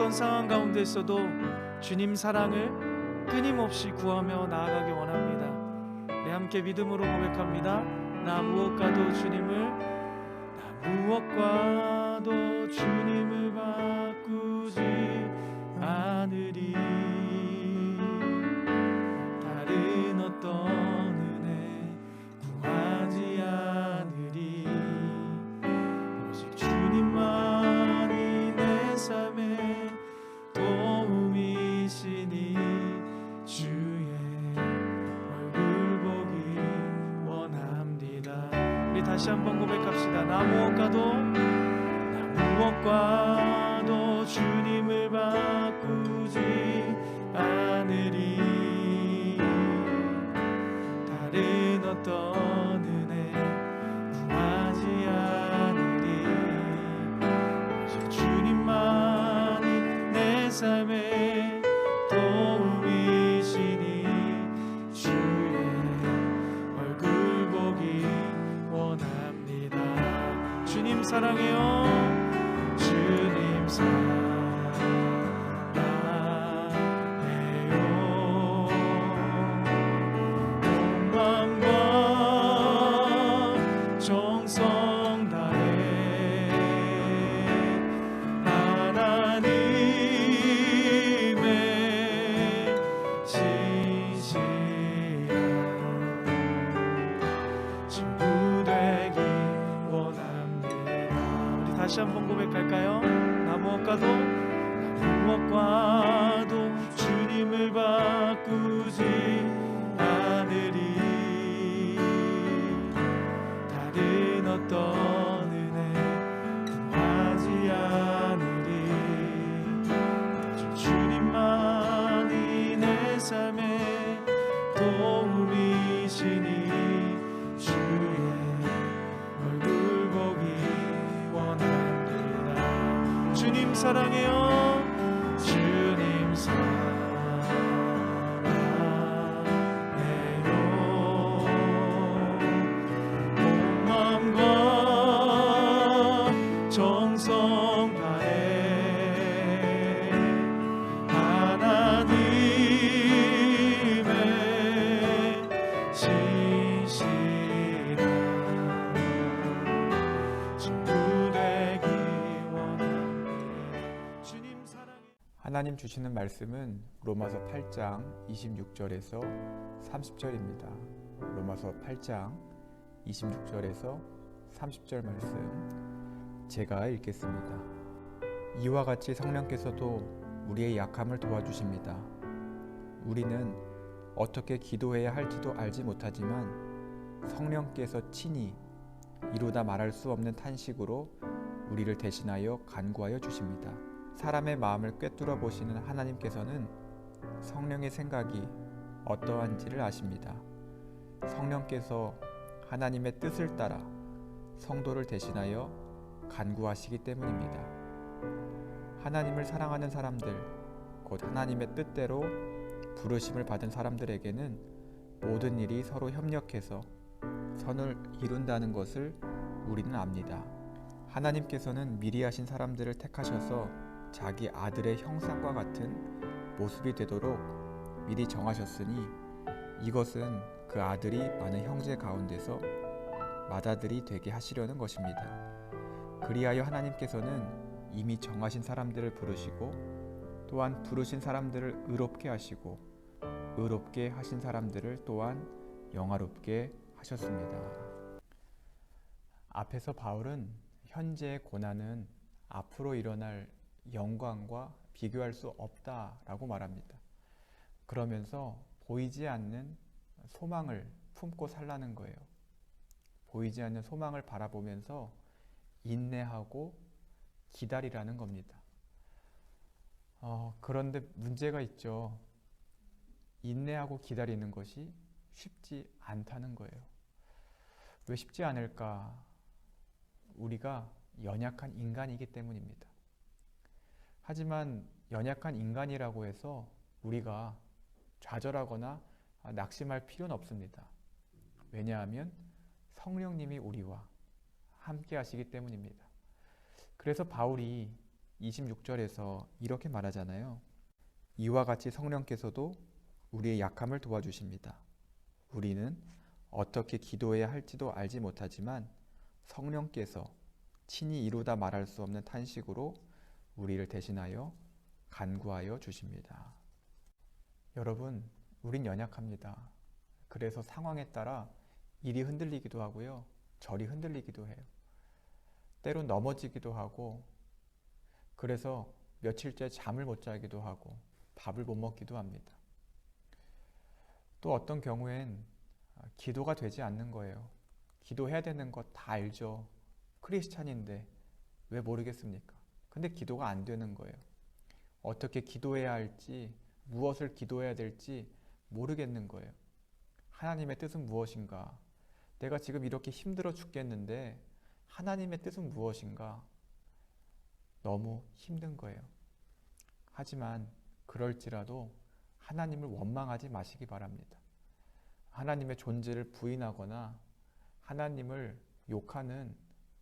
어떤 상황 가운데 있어도 주님 사랑을 끊임없이 구하며 나아가기 원합니다. 우리 함께 믿음으로 고백합니다. 나 무엇과도 주님을 나 무엇과도 주님을 바꾸지 않으리 다른 어떤 다시 한번 고백합시다. 나 무엇과도 나 무엇과 사랑해요. 주님 사랑 다시 한번 하나님 주시는 말씀은 로마서 8장 26절에서 30절입니다. 로마서 8장 26절에서 30절 말씀 제가 읽겠습니다. 이와 같이 성령께서도 우리의 약함을 도와주십니다. 우리는 어떻게 기도해야 할지도 알지 못하지만 성령께서 친히 이루다 말할 수 없는 탄식으로 우리를 대신하여 간구하여 주십니다. 사람의 마음을 꿰뚫어 보시는 하나님께서는 성령의 생각이 어떠한지를 아십니다. 성령께서 하나님의 뜻을 따라 성도를 대신하여 간구하시기 때문입니다. 하나님을 사랑하는 사람들, 곧 하나님의 뜻대로 부르심을 받은 사람들에게는 모든 일이 서로 협력해서 선을 이룬다는 것을 우리는 압니다. 하나님께서는 미리 하신 사람들을 택하셔서 자기 아들의 형상과 같은 모습이 되도록 미리 정하셨으니 이것은 그 아들이 많은 형제 가운데서 맏아들이 되게 하시려는 것입니다. 그리하여 하나님께서는 이미 정하신 사람들을 부르시고 또한 부르신 사람들을 의롭게 하시고 의롭게 하신 사람들을 또한 영화롭게 하셨습니다. 앞에서 바울은 현재의 고난은 앞으로 일어날 영광과 비교할 수 없다라고 말합니다. 그러면서 보이지 않는 소망을 품고 살라는 거예요. 보이지 않는 소망을 바라보면서 인내하고 기다리라는 겁니다. 어, 그런데 문제가 있죠. 인내하고 기다리는 것이 쉽지 않다는 거예요. 왜 쉽지 않을까? 우리가 연약한 인간이기 때문입니다. 하지만 연약한 인간이라고 해서 우리가 좌절하거나 낙심할 필요는 없습니다. 왜냐하면 성령님이 우리와 함께 하시기 때문입니다. 그래서 바울이 26절에서 이렇게 말하잖아요. 이와 같이 성령께서도 우리의 약함을 도와주십니다. 우리는 어떻게 기도해야 할지도 알지 못하지만 성령께서 친히 이루다 말할 수 없는 탄식으로 우리를 대신하여 간구하여 주십니다. 여러분, 우린 연약합니다. 그래서 상황에 따라 이리 흔들리기도 하고요. 저리 흔들리기도 해요. 때론 넘어지기도 하고, 그래서 며칠째 잠을 못 자기도 하고, 밥을 못 먹기도 합니다. 또 어떤 경우엔 아, 기도가 되지 않는 거예요. 기도해야 되는 것 다 알죠. 크리스찬인데 왜 모르겠습니까? 근데 기도가 안 되는 거예요. 어떻게 기도해야 할지, 무엇을 기도해야 될지 모르겠는 거예요. 하나님의 뜻은 무엇인가? 내가 지금 이렇게 힘들어 죽겠는데 하나님의 뜻은 무엇인가? 너무 힘든 거예요. 하지만 그럴지라도 하나님을 원망하지 마시기 바랍니다. 하나님의 존재를 부인하거나 하나님을 욕하는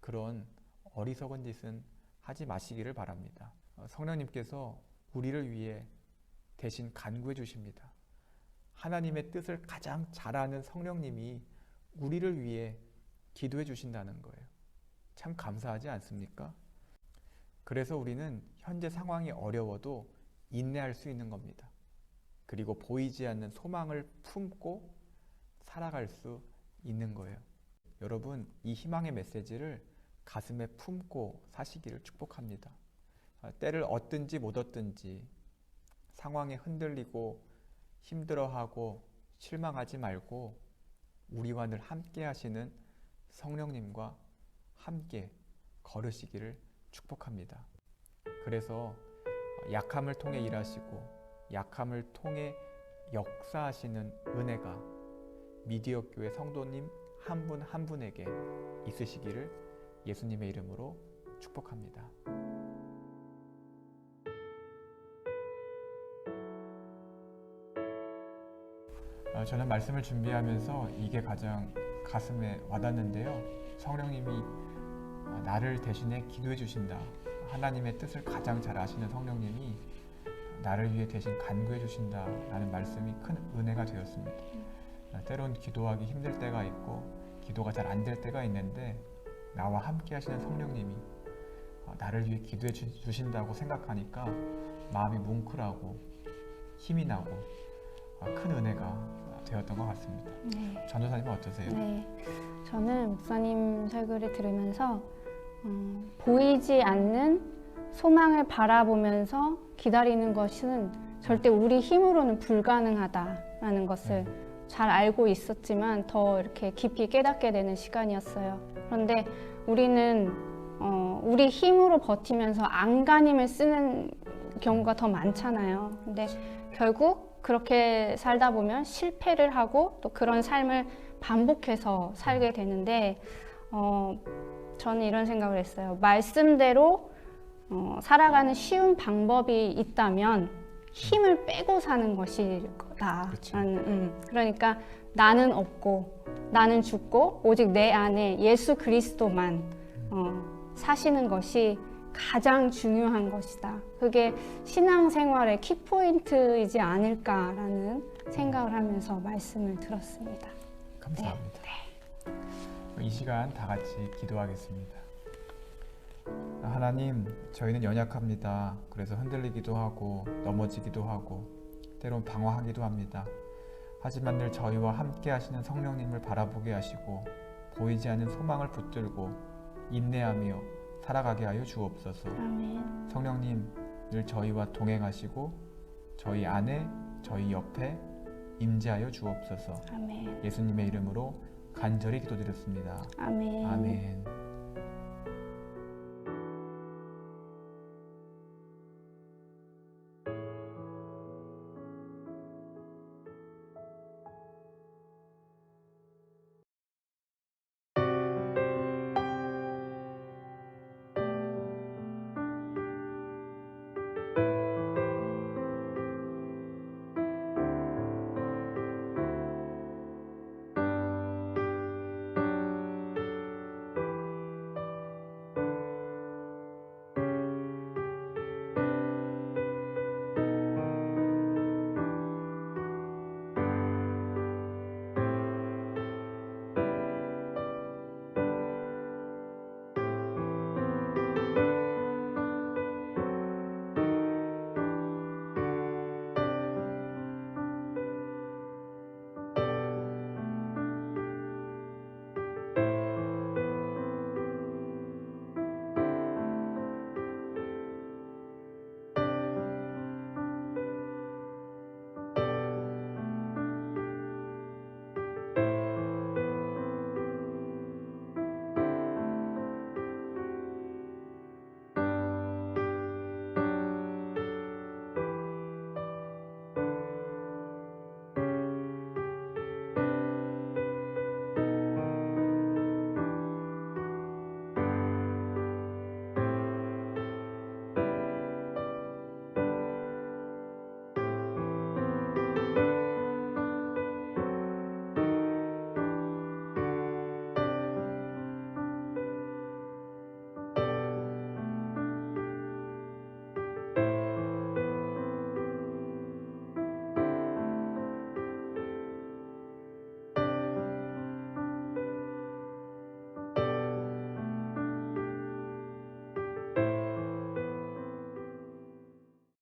그런 어리석은 짓은 하지 마시기를 바랍니다. 어, 성령님께서 우리를 위해 대신 간구해 주십니다. 하나님의 뜻을 가장 잘 아는 성령님이 우리를 위해 기도해 주신다는 거예요. 참 감사하지 않습니까? 그래서 우리는 현재 상황이 어려워도 인내할 수 있는 겁니다. 그리고 보이지 않는 소망을 품고 살아갈 수 있는 거예요. 여러분, 이 희망의 메시지를 가슴에 품고 사시기를 축복합니다. 아, 때를 얻든지 못 얻든지 상황에 흔들리고 힘들어하고 실망하지 말고 우리와 늘 함께 하시는 성령님과 함께 걸으시기를 축복합니다. 그래서 약함을 통해 일하시고 약함을 통해 역사하시는 은혜가 미디어 교회 성도님 한 분한 분에게 있으시기를 예수님의 이름으로 축복합니다. 아, 저는 말씀을 준비하면서 이게 가장 가슴에 와닿는데요. 성령님이 아, 나를 대신해 기도해 주신다. 하나님의 뜻을 가장 잘 아시는 성령님이 나를 위해 대신 간구해 주신다라는 말씀이 큰 은혜가 되었습니다. 아, 때론 기도하기 힘들 때가 있고 기도가 잘 안 될 때가 있는데 나와 함께 하시는 성령님이 아, 나를 위해 기도해 주- 주신다고 생각하니까 마음이 뭉클하고 힘이 나고 아, 큰 은혜가 되었던 것 같습니다. 네. 전도사님은 어떠세요? 네. 저는 목사님 설교를 들으면서 어, 보이지 않는 소망을 바라보면서 기다리는 것은 절대 우리 힘으로는 불가능하다라는 것을 잘 알고 있었지만 더 이렇게 깊이 깨닫게 되는 시간이었어요. 그런데 우리는 어, 우리 힘으로 버티면서 안간힘을 쓰는 경우가 더 많잖아요. 근데 결국 그렇게 살다 보면 실패를 하고 또 그런 삶을 반복해서 살게 되는데 어, 저는 이런 생각을 했어요. 말씀대로 어, 살아가는 쉬운 방법이 있다면 힘을 빼고 사는 것일 거다. 라는, 음, 그러니까 나는 없고 나는 죽고 오직 내 안에 예수 그리스도만 어, 사시는 것이 가장 중요한 것이다. 그게 신앙생활의 키포인트이지 않을까라는 생각을 하면서 말씀을 들었습니다. 감사합니다. 이 시간 다 같이 기도하겠습니다. 하나님, 저희는 연약합니다. 그래서 흔들리기도 하고 넘어지기도 하고 때론 방황하기도 합니다. 하지만 늘 저희와 함께 하시는 성령님을 바라보게 하시고 보이지 않는 소망을 붙들고 인내하며 살아가게 하여 주옵소서. 아멘. 성령님 늘 저희와 동행하시고 저희 안에 저희 옆에 임재하여 주옵소서. 아멘. 예수님의 이름으로 간절히 기도드렸습니다. 아멘. 아멘.